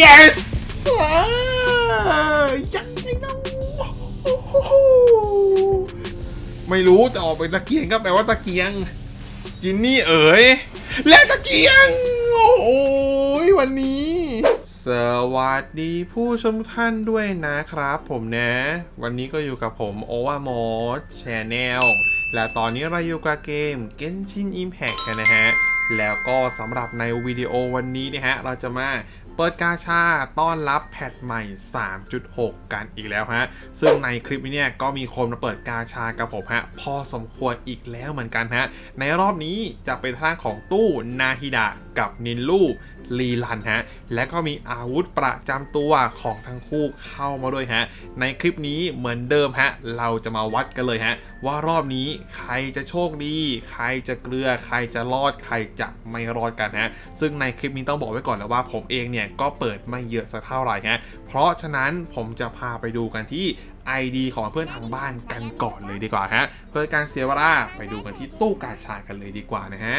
yes อ่ายังไงเนะไม่รู้จะออกเป็นตะเกียงก็แปลว่าตะเกียง จินนี่เอ๋ย และตะเกียง โอ้โหวันนี้ สวัสดีผู้ชมท่านด้วยนะครับผมนะ วันนี้ก็อยู่กับผมโอวามอสแชนแนล และตอนนี้เราอยู่กับเกม Genshin Impact กันนะฮะ แล้วก็สำหรับในวิดีโอวันนี้นะฮะ เราจะมาเปิดกาชาต้อนรับแพทใหม่ 3.6 กันอีกแล้วฮะ ซึ่งในคลิปนี้เนี่ยก็มีคนมาเปิดกาชากับผมฮะ พอสมควรอีกแล้วเหมือนกันฮะ ในรอบนี้จะเป็นทางของตู้นาฮิดะกับนินลู ลีลันฮะ และก็มีอาวุธประจำตัวของทั้งคู่เข้ามาด้วยฮะ ในคลิปนี้เหมือนเดิมฮะ เราจะมาวัดกันเลยฮะ ว่ารอบนี้ใครจะโชคดี ใครจะเกลือ ใครจะรอด ใครจะไม่รอดกันฮะ ซึ่งในคลิปนี้ต้องบอกไว้ก่อนแล้วว่าผมเองเนี่ยก็เปิดไม่เยอะสักเท่าไหร่ฮะ เพราะฉะนั้นผมจะพาไปดูกันที่ ID ของเพื่อนทางบ้านกันก่อนเลยดีกว่าฮะ เพื่อการเสียเวลาไปดูกันที่ตู้กาชากันเลยดีกว่านะฮะ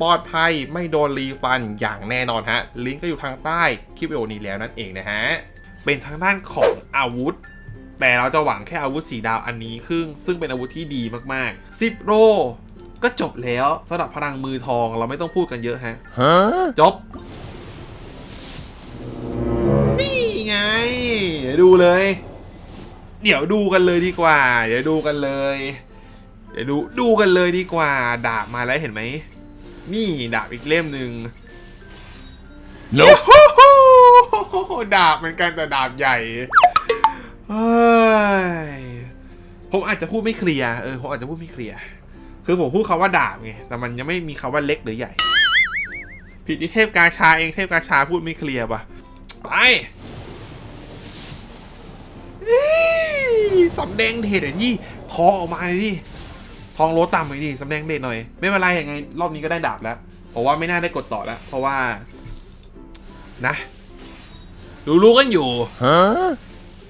ปลอดภัยไม่โดนรีฟันอย่างแน่นอนฮะ ลิงก์ก็อยู่ทางใต้คลิปวิดีโอนี้แล้วนั่นเองนะฮะ เป็นทางด้านของอาวุธ แต่เราจะหวังแค่อาวุธสีดาวอันนี้ครึ่งซึ่งเป็นอาวุธที่ดีมากๆ 10 โรก็จบแล้วสำหรับพลังมือทองเราไม่ต้องพูดกันเยอะฮะจบ นี่ไง เดี๋ยวดูเลย เดี๋ยวดูกันเลยดีกว่า เดี๋ยวดูกันเลย เดี๋ยวดูดูกันเลยดีกว่า ดาบมาแล้วเห็นไหม นี่ดาบอีกเล่มหนึ่ง Nope โอ้โหดาบเหมือนกันแต่ดาบใหญ่เฮ้ยผมอาจจะพูดไม่เคลียร์เออผมอาจจะพูดไม่เคลียร์คือผมพูดคำว่าดาบไงแต่มันยังไม่มีคำว่าเล็กหรือใหญ่ ผิดที่เทพกาชาเองเทพกาชาพูดไม่เคลียร์ปะไปเอ้ยสำแดงเดชหน่อยที่ทองออกมาเลยดิ ทองโลต่ำหน่อยดิสำแดงเดชหน่อย ไม่เป็นไรยังไง รอบนี้ก็ได้ดาบแล้วเพราะว่าไม่น่าได้กดต่อแล้ว เพราะว่า นะรู้ๆกันอยู่ Huh?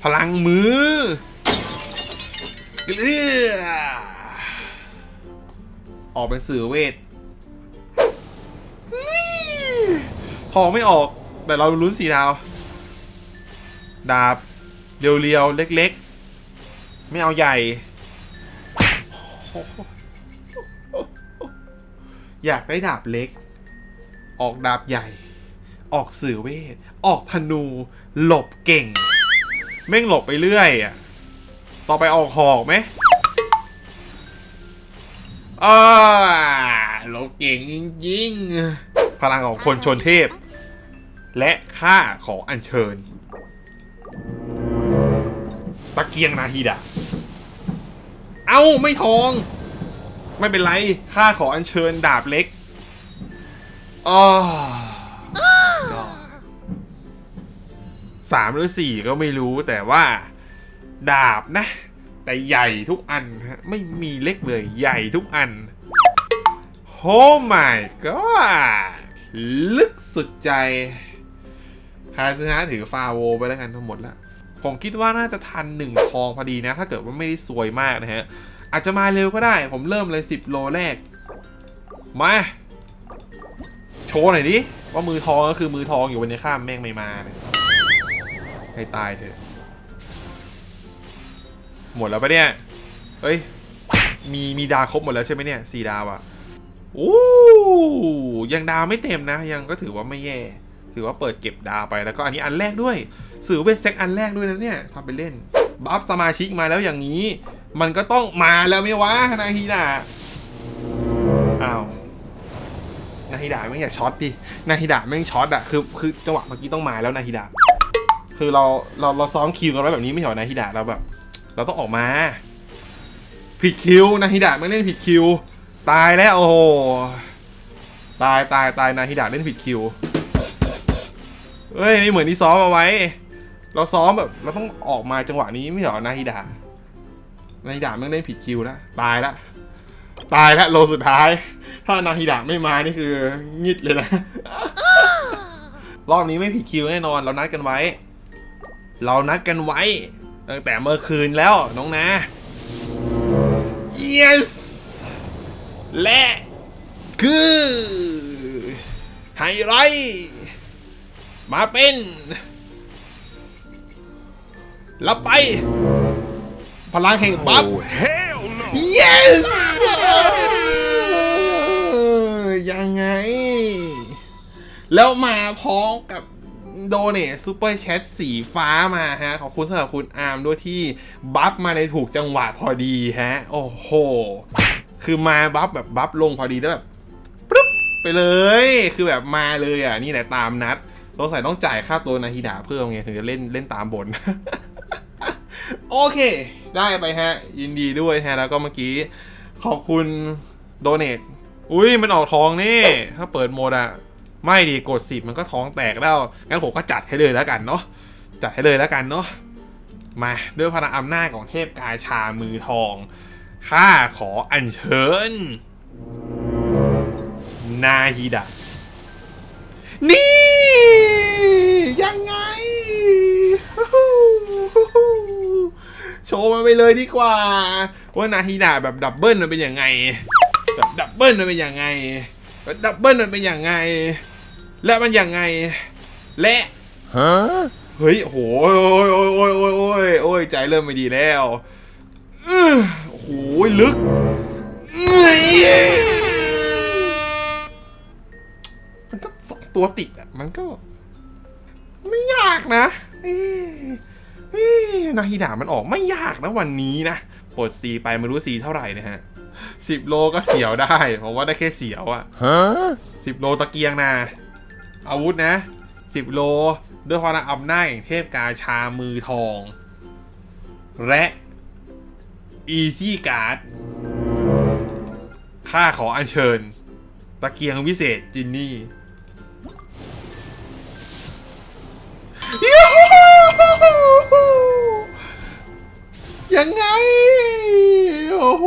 พลังมือเกลือออกเป็นสื่อเวททองไม่ออก แต่เราลุ้นสีดาว ดาบ เรียวๆ เล็ก ๆ ไม่เอาใหญ่ อยากได้ดาบเล็ก ออกดาบใหญ่ ออกสื่อเวท ออกธนู หลบเก่ง แม่งหลบไปเรื่อยอะ ต่อไปออกหอกไหมอ่าหลบเก่งจริงๆพลังของคนชนเทพ และค่าของอัญเชิญ ตะเกียงนาฮีดะ เอ้าไม่ทอง ไม่เป็นไรค่าขออัญเชิญดาบเล็กอ๋อสามหรือสี่ก็ไม่รู้แต่ว่า ดาบนะ แต่ใหญ่ทุกอันฮะไม่มีเล็กเลยใหญ่ทุกอันโอ้ my god ลึกสุดใจ คาสนะถือฟาโวไปแล้วกันทั้งหมดละ ผมคิดว่าน่าจะทันหนึ่งทองพอดีนะ ถ้าเกิดว่าไม่ได้ซวยมากนะฮะ อาจจะมาเร็วก็ได้ ผมเริ่มเลย 10 โลแรก มา โชว์หน่อยดิ ว่ามือทองก็คือมือทองอยู่บนในข้ามแม่งไม่มาเนี่ยให้ตายเถอะ หมดแล้วปะเนี่ย เฮ้ย มีมีดาวครบหมดแล้วใช่ไหมเนี่ยสี่ดาวอะโอ้ยังดาวไม่เต็มนะ ยังก็ถือว่าไม่แย่ ถือว่าเปิดเก็บดาวไปแล้วก็อันนี้อันแรกด้วยสื่อเวทเซ็กอันแรกด้วยนะเนี่ยทำไปเล่น บัฟสมาชิกมาแล้วอย่างนี้ มันก็ต้องมาแล้วไม่วะนาฮีดาอ้าวนาฮิดาไม่อย่าช็อตดินาฮิดาไม่ช็อตอะคือคือจังหวะเมื่อกี้ต้องมาแล้วนาฮิดาคือเราเราเราซ้อมคิวกันไว้แบบนี้ไม่เหรอนาฮิดาเราแบบ เราต้องออกมา ผิดคิวนาฮิดะไม่เล่นผิดคิว ตายแล้วโอ้โหตายตายตายนาฮิดะเล่นผิดคิว เฮ้ยไม่เหมือนที่ซ้อมเอาไว้ เราซ้อมแบบเราต้องออกมาจังหวะนี้ไม่เหรอนาฮิดานาฮิดาไม่งเล่นผิดคิวแล้วตายละตายละโลสุดท้าย ถ้านาฮิดาไม่มานี่คืองิดเลยนะรอบนี้ไม่ผิดคิวแน่นอน เรานัดกันไว้ เรานัดกันไว้ตั้งแต่เมื่อคืนแล้วน้องนะ yes และคือไฮไลท์ มาเป็นรับไป พลังแห่งบัฟ Hell no! yes ยังไง แล้วมาพร้อมกับโดเนทซูเปอร์แชทสีฟ้ามาฮะ ขอบคุณสำหรับคุณอาร์มด้วยที่บัฟมาในถูกจังหวะพอดีฮะ โอ้โห คือมาบัฟแบบบัฟลงพอดีแล้วแบบปึ๊บไปเลย คือแบบมาเลยอะ นี่แหละตามนัด สงสัยต้องจ่ายค่าตัวนาฮิดาเพิ่มไงถึงจะเล่นเล่นตามบน โอเค ได้ไปฮะ ยินดีด้วยฮะ แล้วก็เมื่อกี้ ขอบคุณโดเนทอุ้ยมันออกทองนี่ ถ้าเปิดโหมดอะไม่ดีกดสิบมันก็ท้องแตกแล้ว งั้นผมก็จัดให้เลยแล้วกันเนาะจัดให้เลยแล้วกันเนาะมาด้วยพลังอำนาจของเทพกาชามือทองข้าขออัญเชิญ นาฮิดะนี่ ยังไง โชว์มันไปเลยดีกว่า ว่านาฮิดะแบบดับเบิลมันเป็นยังไง แบบดับเบิลมันเป็นยังไงแบบดับเบิลมันเป็นยังไง และมันยังไง และ Huh? เฮ้ยโหโอ้ยโอ้ยโอ้ยโอ้ยโอ้ยโอ้ยใจเริ่มไม่ดีแล้วอื้อโอ้โหลึกเอ้ย ตัวติดอะ มันก็ ไม่ยากนะเอ้ยเอ้ยนาฮิดามันออกไม่ยากนะวันนี้นะปลดสีไปไม่รู้สีเท่าไหร่นะฮะสิบโลก็เสียวได้ผมว่าได้แค่เสียวอะ Huh? สิบโลตะเกียงนะ อาวุธนะสิบโลด้วยความอำนาจแห่งเทพกาชามือทอง และอีซี่การ์ดข้าขออัญเชิญ ตะเกียงวิเศษจินนี่ ยูฮูยังไง โอ้โห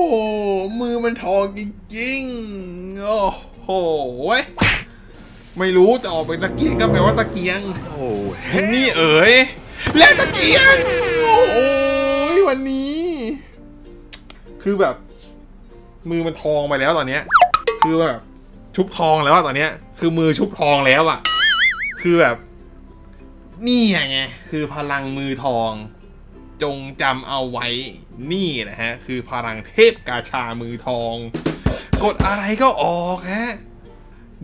มือมันทองจริงๆ โอ้โหเว้ยไม่รู้จะออกเป็นตะเกียงก็แปลว่าตะเกียง Oh, จินนี่เอ๋ยและตะเกียง โอ้โหวันนี้ คือแบบ มือมันทองไปแล้วตอนเนี้ย คือแบบชุบทองแล้วอะตอนเนี้ย คือมือชุบทองแล้วอะคือแบบ นี่ไงคือพลังมือทอง จงจำเอาไว้นี่นะฮะ คือพลังเทพกาชามือทอง กดอะไรก็ออกฮะ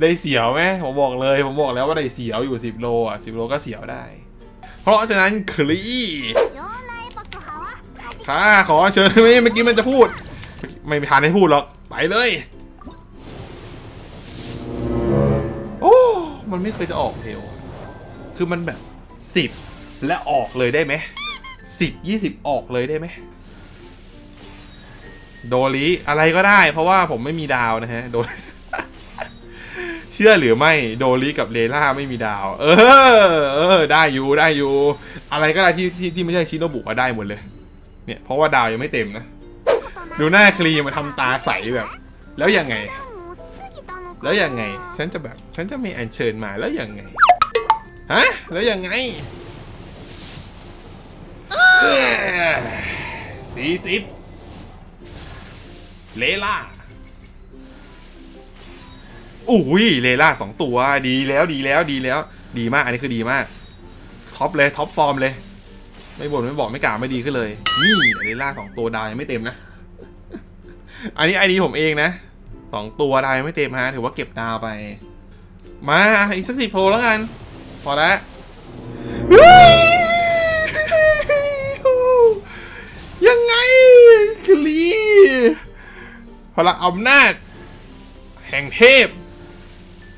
ได้เสียวไหมผมบอกเลย ผมบอกแล้วว่าได้เสียวอยู่ 10 โลอะ10 โลก็เสียวได้ เพราะฉะนั้นคลีจ้าขอเชิญไม่เมื่อกี้มันจะพูด ไม่มีทานให้พูดหรอก ไปเลย โอ้ มันไม่เคยจะออกเทวคือมันแบบ สิบและออกเลยได้ไหมสิบยี่สิบออกเลยได้ไหมโดลิอะไรก็ได้ เพราะว่าผมไม่มีดาวนะฮะโดเชื่อหรือไม่โดลิกับเลล่าไม่มีดาว เออเออได้อยู่ได้อยู่ อะไรก็ได้ที่ที่ที่ไม่ใช่ชิโนบุก็ได้หมดเลย เนี่ยเพราะว่าดาวยังไม่เต็มนะ ดูหน้าครีมมาทำตาใสแบบ แล้วยังไง แล้วยังไง ฉันจะแบบ ฉันจะมีอัญเชิญมาแล้วยังไง ฮะ แล้วยังไงสี่สิบเลล่าอุ้ยเลล่าสองตัวดีแล้วดีแล้วดีแล้ว ดีมาก อันนี้คือดีมาก ท็อปเลยท็อปฟอร์มเลย ไม่บ่นไม่บอกไม่กล่าวไม่ดีขึ้นเลย นี่เลล่าสองตัวดาวยังไม่เต็มนะ อันนี้ไอดีผมเองนะสองตัวดาวยังไม่เต็มฮะถือว่าเก็บดาวไป มาอีกสักสิบโพลแล้วกัน พอแล้วยังไงคลีพลังอำนาจ แห่งเทพ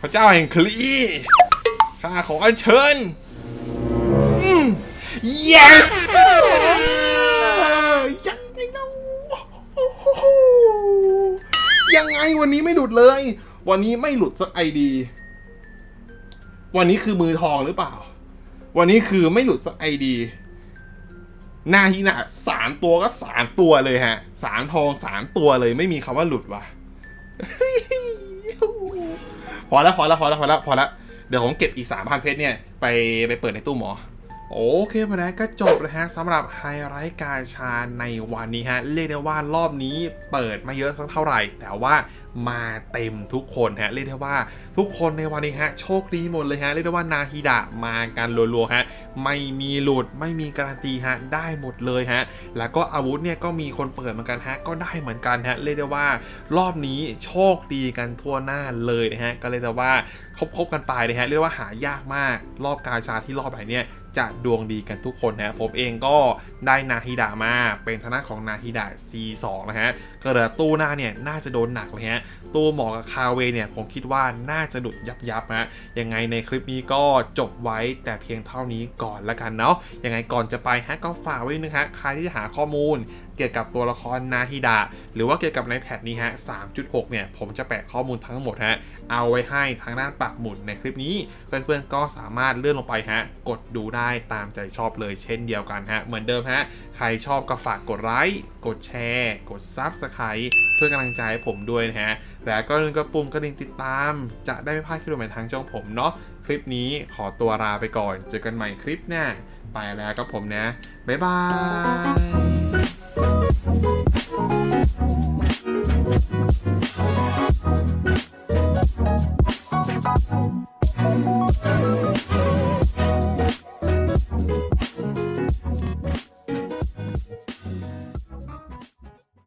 พระเจ้าแห่งคลีข้าขออัญเชิญ yes ยังไงนะยังไงวันนี้ไม่หลุดเลย วันนี้ไม่หลุดสักไอดี วันนี้คือมือทองหรือเปล่า วันนี้คือไม่หลุดไอดีหน้าที่หน้าสามตัวก็สามตัวเลยฮะสามทองสามตัวเลยไม่มีคำว่าหลุดว่ะพอแล้วพอแล้วพอแล้วพอแล้วพอแล้วเดี๋ยวผมเก็บอีกสามพันเพชรเนี่ย ไปไปเปิดในตู้หมอ โอเคมาแล้วก็จบแล้วฮะสำหรับไฮไลท์การชาในวันนี้ฮะ เรียกได้ว่ารอบนี้เปิดมาเยอะสักเท่าไหร่ แต่ว่ามาเต็มทุกคนฮะเรียกได้ว่าทุกคนในวันนี้ฮะโชคดีหมดเลยฮะเรียกได้ว่านาฮิดะมากันรัวๆฮะไม่มีหลุดไม่มีการันตีฮะได้หมดเลยฮะแล้วก็อาวุธเนี่ยก็มีคนเปิดเหมือนกันฮะก็ได้เหมือนกันฮะเรียกได้ว่ารอบนี้โชคดีกันทั่วหน้าเลยนะฮะก็เลยแต่ว่าครบๆกันไปเลยฮะเรียกว่าหายากมากรอบกาชาที่รอบไหนเนี่ยจะดวงดีกันทุกคนนะผมเองก็ได้นาฮิดะมาเป็นทางด้าของนาฮิดะ C2 นะฮะก็เหลือตู้หน้าเนี่ยน่าจะโดนหนักเลยฮะตู้หมอกับคาเวเนี่ยผมคิดว่าน่าจะดุดยับยับๆฮะยังไงในคลิปนี้ก็จบไว้แต่เพียงเท่านี้ก่อนละกันเนาะยังไงก่อนจะไปฮะก็ฝากไว้นึงฮะใครที่จะหาข้อมูล กี่ยวกับตัวละครนาฮิดะหรือว่าเกี่ยวกับในแพทนี้ฮะ 3.6 เนี่ย ผมจะแปะข้อมูลทั้งหมดฮะ เอาไว้ให้ทางด้านปักหมุดในคลิปนี้ เพื่อนๆ ก็สามารถเลื่อนลงไปฮะ กดดูได้ตามใจชอบเลยเช่นเดียวกันฮะ เหมือนเดิมฮะ ใครชอบก็ฝากกดไลค์ กดแชร์ กด Subscribe เพื่อกำลังใจให้ผมด้วยนะฮะ แล้วก็อย่าลืมกดปุ่มกระดิ่งติดตาม จะได้ไม่พลาดคลิปใหม่ทางช่องผมเนาะ คลิปนี้ขอตัวลาไปก่อน เจอกันใหม่คลิปหน้า ไปแล้วกับผมนะ บ๊ายบาย Thank you.